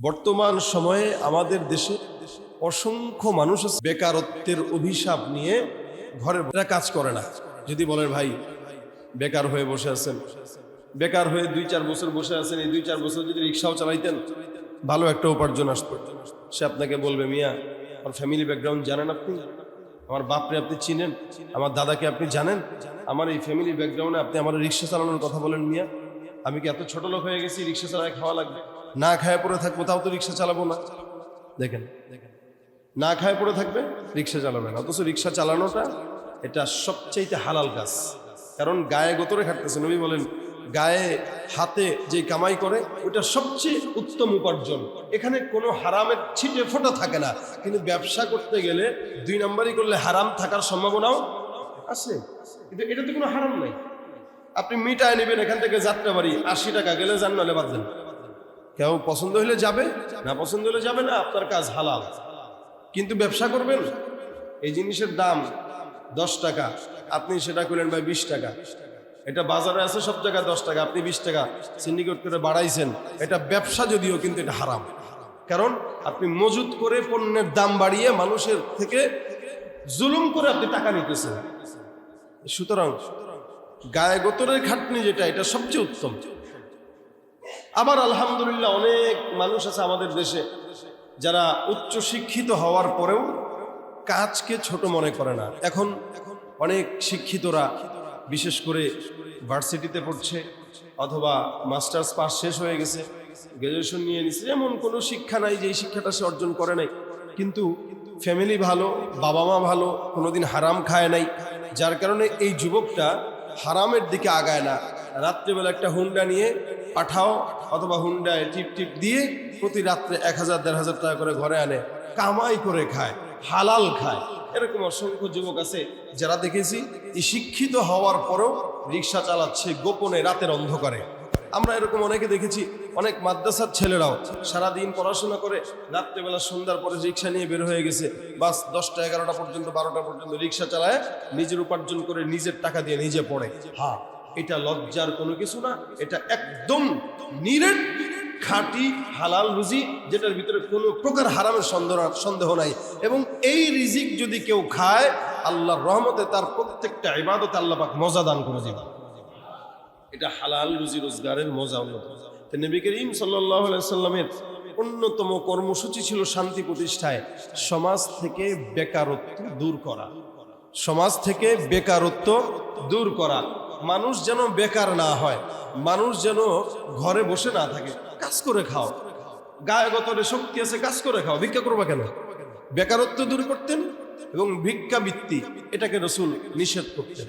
বর্তমান সময়ে আমাদের দেশে অসংখ্য মানুষ বেকারত্বের অভিশাপ নিয়ে ঘরে কাজ করে না। যদি বলেন, ভাই, বেকার হয়ে বসে আছেন। বেকার হয়ে দুই চার বছর বসে আছেন। এই দুই চার বছর যদি রিক্সাও চালাইতেন, ভালো একটা উপার্জন আসতো। সে আপনাকে বলবে, মিয়া, আমার ফ্যামিলি ব্যাকগ্রাউন্ড জানেন আপনি? আমার বাপরে আপনি চিনেন? আমার দাদাকে আপনি জানেন? আমার এই ফ্যামিলি ব্যাকগ্রাউন্ডে আপনি আমার রিক্সা চালানোর কথা বলেন, মিয়া। আমি কি এত ছোট লোক হয়ে গেছি রিক্সা চালায় খাওয়া লাগবে? না খায় পড়ে থাকব তাও তো রিক্সা চালাবো না। দেখেন, না খায় পড়ে থাকবে, রিক্সা চালাবে না। অথচ রিক্সা চালানোটা এটা সবচাইতে হালাল কাজ। কারণ গায়ে গোতরে খাটতেছে, নবী বলেন, গায়ে হাতে যে কামাই করে ওটা সবচেয়ে উত্তম উপার্জন। এখানে কোনো হারামের ছিটে ফোটা থাকে না। কিন্তু ব্যবসা করতে গেলে দুই নাম্বারই করলে হারাম থাকার সম্ভাবনাও আছে। কিন্তু এটা তো কোনো হারাম নাই। আপনি মিটায় নেবেন এখান থেকে যাত্রা বাড়ি, আশি টাকা গেলে যান, নাহলে বাদ কেউ পছন্দ হলে যাবে, না পছন্দ হলে যাবে না, আপনার কাজ হালাল। কিন্তু ব্যবসা করবেন? এই জিনিসের দাম দশ টাকা, আপনি সেটা করলেন ভাই বিশ টাকা। এটা বাজারে আছে সব জায়গায় দশ টাকা, আপনি বিশ টাকা। সিন্ডিকেট করে বাড়াইছেন, এটা ব্যবসা যদিও, কিন্তু এটা হারাম। কারণ আপনি মজুত করে পণ্যের দাম বাড়িয়ে মানুষের থেকে জুলুম করে আপনি টাকা নিতেছেন। সুতরাং গায়ে গোতরের খাটনি যেটা, এটা সবচেয়ে উত্তম। আবার আলহামদুলিল্লাহ অনেক মানুষ আছে আমাদের দেশে যারা উচ্চ শিক্ষিত হওয়ার পরেও কাজকে ছোট মনে করে না। এখন অনেক শিক্ষিতরা বিশেষ করে ভার্সিটিতে পড়ছে অথবা মাস্টার্স পাস শেষ হয়ে গেছে গ্র্যাজুয়েশন নিয়ে নিছে। এমন কোনো শিক্ষা নাই যে এই শিক্ষাটা সে অর্জন করে নাই। কিন্তু ফ্যামিলি ভালো, বাবা মা ভালো, কোনোদিন হারাম খায় নাই। যার কারণে এই যুবকটা হারামের দিকে আগায় না। রাত্রেবেলা একটা হুন্ডা নিয়ে পাঠাও, অথবা হুন্ডায় টিপ টিপ দিয়ে প্রতি রাত্রে এক হাজার, দেড় হাজার টাকা করে ঘরে আনে। কামাই করে খায়, হালাল খায়। এরকম অসংখ্য যুবক আছে যারা দেখেছি শিক্ষিত হওয়ার পরও রিক্সা চালাচ্ছে, গোপনে রাতের অন্ধকারে। আমরা এরকম অনেকে দেখেছি, অনেক মাদ্রাসার ছেলেরাও সারাদিন পড়াশোনা করে রাত্রেবেলা সন্ধ্যার পরে রিক্সা নিয়ে বের হয়ে গেছে, বাস দশটা এগারোটা পর্যন্ত, বারোটা পর্যন্ত রিক্সা চালায়, নিজের উপার্জন করে নিজের টাকা দিয়ে নিজে পড়ে। হ্যাঁ এটা লজ্জার কোনো কিছু না, এটা একদম নিরেট, খাঁটি, হালাল রুজি, যেটার ভিতরে কোনো প্রকার হারামের সন্দেহ সন্দেহ নাই। এবং এই রিজিক যদি কেউ খায়, আল্লাহর রহমতে তার প্রত্যেকটা ইবাদতে আল্লাহ পাক মজা দান করে দেবে এটা হালাল রুজি রোজগারের মজা তো নবী করিম সাল্লাহ সাল্লামের অন্যতম কর্মসূচি ছিল শান্তি প্রতিষ্ঠায় সমাজ থেকে বেকারত্ব দূর করা। সমাজ থেকে বেকারত্ব দূর করা। মানুষ যেন বেকার না হয়, মানুষ যেন ঘরে বসে না থাকে, কাজ করে খাও। গায়ে গতরে শক্তি আছে, কাজ করে খাও। ভিক্ষা করবা কেন? বেকারত্ব দূর করতেন এবং ভিক্ষাবৃত্তি, এটাকে রসুল নিষেধ করতেন।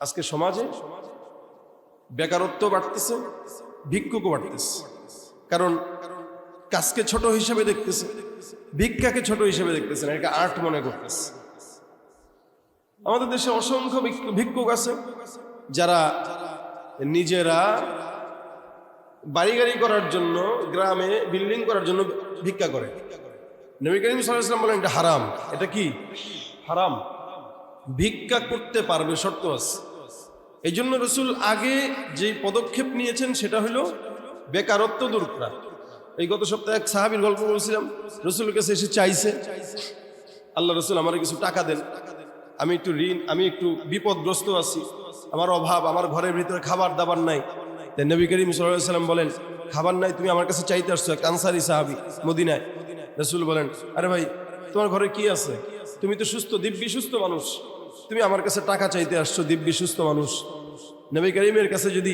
আজকে সমাজে বেকারত্ব বাড়তেছে, ভিক্ষুকও বাড়তেছে। কারণ কাজকে ছোট হিসেবে দেখতেছে, ভিক্ষাকে ছোট হিসেবে দেখতেছে না এটা আর্ট মনে করতেছে। আমাদের দেশে অসংখ্য ভিক্ষু- ভিক্ষুক আছে, যারা নিজেরা বাড়ি গাড়ি করার জন্য, গ্রামে বিল্ডিং করার জন্য ভিক্ষা করে। নবী করিম সাল্লাম বলেন, এটা হারাম। এটা কি? হারাম। ভিক্ষা করতে পারবে শর্ত আছে। এই জন্য রসুল আগে যে পদক্ষেপ নিয়েছেন সেটা হলো বেকারত্ব দূর করা। এই গত সপ্তাহে এক সাহাবির গল্প বলছিলাম, রসুলের কাছে এসে চাইছে, আল্লাহ রসুল আমার কিছু টাকা দেন। আমি একটু ঋণ, আমি একটু বিপদগ্রস্ত আছি, আমার অভাব, আমার ঘরের ভিতরে খাবার দাবার নাই। নবী করিম সাল্লাম বলেন, খাবার নাই, তুমি আমার কাছে চাইতে আসছো? এক আনসারি সাহাবি মদিনায়। রসুল বলেন, আরে ভাই, তোমার ঘরে কি আছে? তুমি তো সুস্থ, দিব্যি, সুস্থ মানুষ। তুমি আমার কাছে টাকা চাইতে আসছো, দিব্যি, সুস্থ মানুষ। নবী করিমের কাছে যদি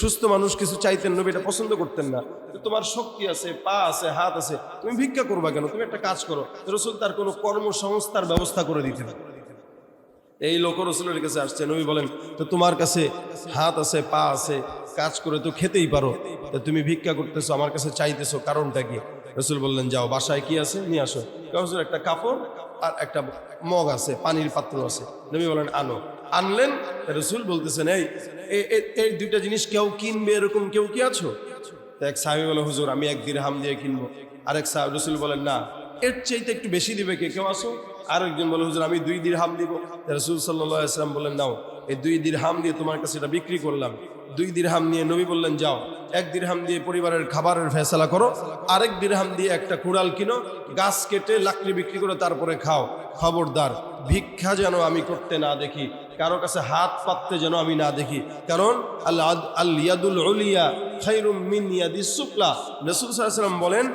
সুস্থ মানুষ কিছু চাইতেন, নবী এটা পছন্দ করতেন না। তোমার শক্তি আছে, পা আছে, হাত আছে, তুমি ভিক্ষা করবা কেন? তুমি একটা কাজ করো, রসুল তার কোনো কর্মসংস্থার ব্যবস্থা করে দিতেন। এই লোক রসুলের কাছে আসছে, নবী বলেন, তো তোমার কাছে হাত আছে, পা আছে, কাজ করে তো খেতেই পারো। তা তুমি ভিক্ষা করতেছো, আমার কাছে চাইতেছো, কারণটা কি? রসুল বললেন, যাও, বাসায় কি আছে? নিয়ে আসো। একটা কাপড় আর একটা মগ আছে, পানির পাত্র আছে। নবী বলেন, আনো। আনলেন, রসুল বলতেছেন, এই এই দুইটা জিনিস কেউ কিনবে এরকম কেউ কি আছো? এক সাহেব বলে, হুজুর, আমি এক দিন হাম দিয়ে কিনবো। আরেক সাহেব, রসুল বলেন, না, এর চাইতে একটু বেশি দিবে কে, কেউ আসো আরেকজন বলে, হুজুর, আমি দুই দিন হাম দিব রসুল সাল্লাহ ইসলাম বলেন, নাও। এই দুই দিরহাম দিয়ে তোমার কাছে এটা বিক্রি করলাম। দুই দিরহাম নিয়ে নবী বললেন, যাও। এক দিরহাম দিয়ে পরিবারের খাবারের ফেসলা করো, আরেক দিরহাম দিয়ে একটা কুড়াল কিনো, গাছ কেটে লাকড়ি বিক্রি করে তারপরে খাও। খবরদার, ভিক্ষা যেন আমি করতে না দেখি, কারও কাছে হাত পাততে যেন আমি না দেখি। কারণ আল্লাহ বলেন,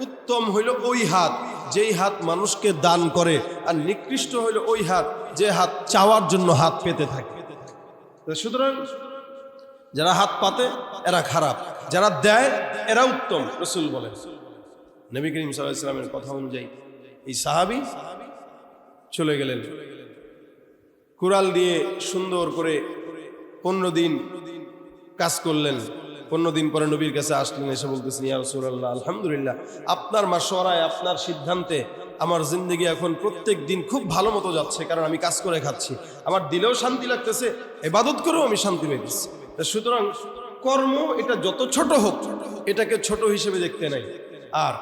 উত্তম হইল ওই হাত, যেই হাত মানুষকে দান করে, আর নিকৃষ্ট হইল ওই হাত, যে হাত চাওয়ার জন্য হাত পেতে থাকে। সুতরাং যারা হাত পাতে, এরা খারাপ। যারা দেয়, এরা উত্তম, রসুল বলেন। নবী করিম সাল্লাহ ইসলামের কথা অনুযায়ী এই সাহাবি চলে গেলেন। কুড়াল দিয়ে সুন্দর করে পনেরো দিন কাজ করলেন। পনেরো দিন পরে নবীর কাছে আসলেন, এসে বলতেছেন, ইয়া আলহামদুলিল্লাহ, আপনার মাসরায় আপনার সিদ্ধান্তে আমার জিন্দগি এখন প্রত্যেক দিন খুব ভালো মতো যাচ্ছে, কারণ আমি কাজ করে খাচ্ছি। আমার দিলেও শান্তি লাগতেছে, এবাদত করেও আমি শান্তি পেয়েছি সুতরাং কর্ম এটা যত ছোট হোক, এটাকে ছোট হিসেবে দেখতে নাই। আর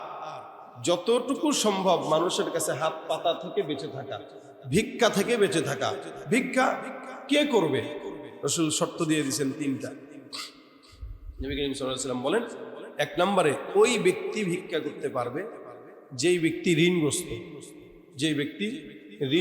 যতটুকু সম্ভব মানুষের কাছে হাত পাতা থেকে বেঁচে থাকা, ভিক্ষা থেকে বেঁচে থাকা। ভিক্ষা কে করবে? রসুল শর্ত দিয়ে দিয়েছেন তিনটা। নবী করিম সাল্লাম বলেন, এক নম্বরে ওই ব্যক্তি ভিক্ষা করতে পারবে যেই ব্যক্তি ঋণগ্রস্ত, যেই ব্যক্তি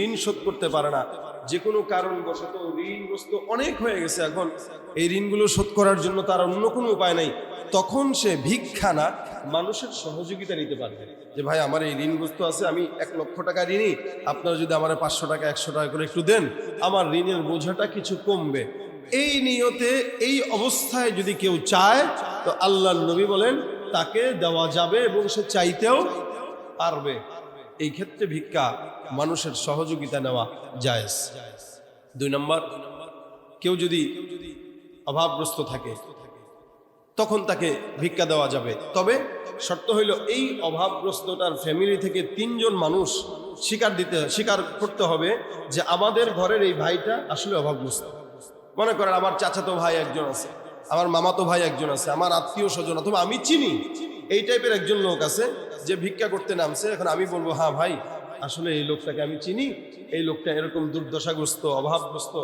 ঋণ শোধ করতে পারে না যে কোনো কারণবশত ঋণগ্রস্ত অনেক হয়ে গেছে এখন, এই ঋণগুলো শোধ করার জন্য তার অন্য কোনো উপায় নাই। তখন সে ভিক্ষা না, মানুষের সহযোগিতা নিতে পারবে। যে ভাই, আমার এই ঋণগ্রস্ত আছে, আমি এক লক্ষ টাকা ঋণী, আপনারা যদি আমার পাঁচশো টাকা, একশো টাকা করে একটু দেন, আমার ঋণের বোঝাটা কিছু কমবে। এই নিয়তে, এই অবস্থায় যদি কেউ চায়, তো আল্লাহ নবী বলেন, তাকে দেওয়া যাবে এবং সে চাইতেও পারবে। এই ক্ষেত্রে ভিক্ষা মানুষের সহযোগিতা নেওয়া জায়েজ। দুই নম্বর, কেউ যদি অভাবগ্রস্ত থাকে, তখন তাকে ভিক্ষা দেওয়া যাবে। তবে শর্ত হইল এই অভাবগ্রস্তটার ফ্যামিলি থেকে তিনজন মানুষ স্বীকার দিতে স্বীকার করতে হবে যে আমাদের ঘরের এই ভাইটা আসলে অভাবগ্রস্ত। মনে করেন, আমার চাচাতো ভাই একজন আছে, আমার মামাতো ভাই একজন আছে, আমার আত্মীয় স্বজন অথবা আমি চিনি এই টাইপের একজন লোক আছে যে ভিক্ষা করতে নামছে। এখন আমি বলব হ্যাঁ ভাই, আসলে এই লোকটাকে আমি চিনি। এই লোকটা এরকম দুর্দশাগ্রস্ত, অভাবগ্রস্ত।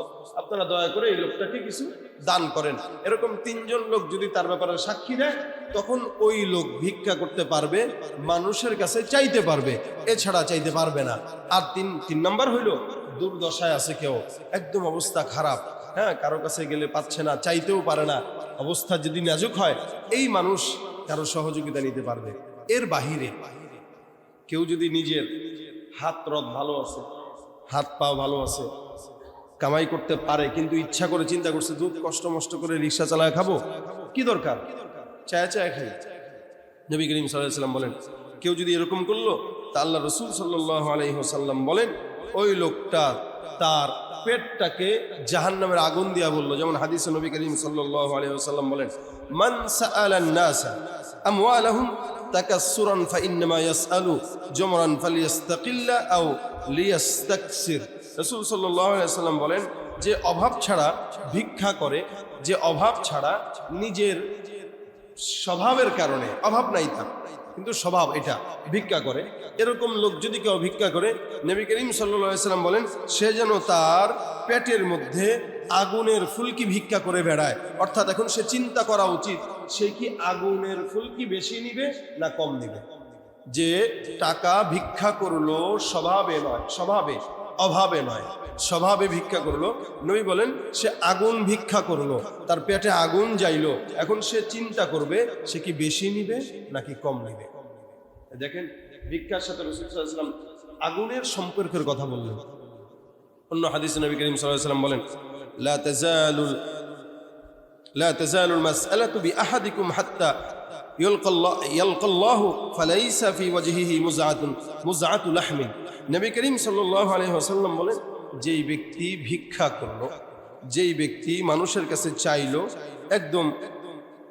আপনারা দয়া করে এই লোকটাকে কিছু দান করেন। এরকম তিনজন লোক যদি তার ব্যাপারে সাক্ষী দেয়, তখন ওই লোক ভিক্ষা করতে পারবে, মানুষের কাছে চাইতে পারবে। এছাড়া চাইতে পারবে না। আর তিন তিন নম্বর হইল, দুর্দশায় আছে কেউ, একদম অবস্থা খারাপ। হ্যাঁ কারও কাছে গেলে পাচ্ছে না, চাইতেও পারে না। অবস্থা যদি নাজুক হয়, এই মানুষ কারও সহযোগিতা নিতে পারবে। এর বাহিরে কেউ যদি নিজের হাত রথ ভালো আছে, হাত পা ভালো আছে, কামাই করতে পারে, কিন্তু ইচ্ছা করে চিন্তা করছে, দুধ কষ্ট মষ্ট করে রিক্সা চালায় খাব, কি দরকার? চায় চায় খাই। নবী করিম সাল্লাম বলেন, কেউ যদি এরকম করল, তা আল্লাহ রসুল সাল্লাহ বলেন, ওই লোকটা তার পেটটাকে জাহান্নামের আগুন দিয়া বলল। যেমন হাদিস নবী করিম সাল্লাহ বলেন মান সাআলান নাসা আমওয়ালাহুম তাকাসসুরান ফাইন্নামা ইয়াসআলু জমরান ফালিয়াস্তাকিল্লা আও লিয়াস্তাকসির রাসূল সাল্লাল্লাহু আলাইহি সাল্লাম বলেন, যে অভাব ছাড়া ভিক্ষা করে, যে অভাব ছাড়া নিজের স্বভাবের কারণে, অভাব নাই তার, কিন্তু স্বভাব এটা, ভিক্ষা করে, এরকম লোক যদি কেউ ভিক্ষা করে, নবী করিম সাল্লাম বলেন, সে যেন তার পেটের মধ্যে আগুনের ফুলকি ভিক্ষা করে বেড়ায়। অর্থাৎ এখন সে চিন্তা করা উচিত, সে কি আগুনের ফুলকি বেশি নিবে না কম নিবে? যে টাকা ভিক্ষা করল স্বভাবে নয়, স্বভাবে, অভাবে নয়, স্বভাবে ভিক্ষা করল। নবী বলেন, সে আগুন ভিক্ষা করল, তার পেটে আগুন যাইলো, এখন সে চিন্তা করবে, সে কি বেশি নিবে নাকি কম নিবে? দেখেন, ভিক্ষার সাথে রসুলাম আগুনের সম্পর্কের কথা বললেন। অন্য হাদিস নবী করিম সাল্লাম বলেন লা তাজালুল لا تزال المسألة بأحدكم حتى يلقى الله يلقى الله فليس في وجهه مزعة مزعة لحم নবী করিম সাল্লাল্লাহু আলাইহি ওয়াসাল্লাম বলেন যেই ব্যক্তি ভিক্ষা করলো যেই ব্যক্তি মানুষের কাছে চাইলো একদম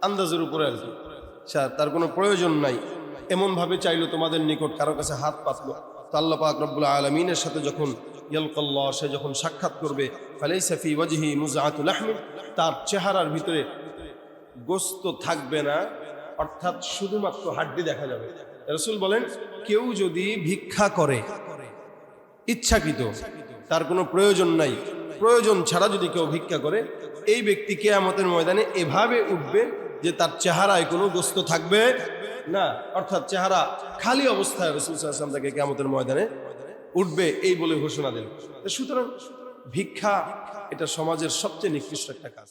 আন্দাজের উপরে আর কি আচ্ছা, তার কোনো প্রয়োজন নাই এমনভাবে চাইলো তোমাদের নিকট কারো কাছে হাত পাতলো তো আল্লাহ পাক রব্বুল আলমিনের সাথে যখন ইয়ালকল্লা সে যখন সাক্ষাৎ করবে ফালাই সাফি ওয়াজহি মুজাহাতুল আহমিদ তার চেহারার ভিতরে গোস্ত থাকবে না, অর্থাৎ শুধুমাত্র হাড্ডি দেখা যাবে। রসুল বলেন, কেউ যদি ভিক্ষা করে, ইচ্ছাকৃত, তার কোনো প্রয়োজন নাই। প্রয়োজন ছাড়া যদি কেউ ভিক্ষা করে, এই ব্যক্তি কেয়ামতের ময়দানে এভাবে উঠবে যে তার চেহারায় কোনো গোস্ত থাকবে না। অর্থাৎ চেহারা খালি অবস্থায় রসুল সাহসাম তাকে কেয়ামতের ময়দানে উঠবে এই বলে ঘোষণা দিল। সুতরাং ভিক্ষা এটা সমাজের সবচেয়ে নিকৃষ্ট একটা কাজ।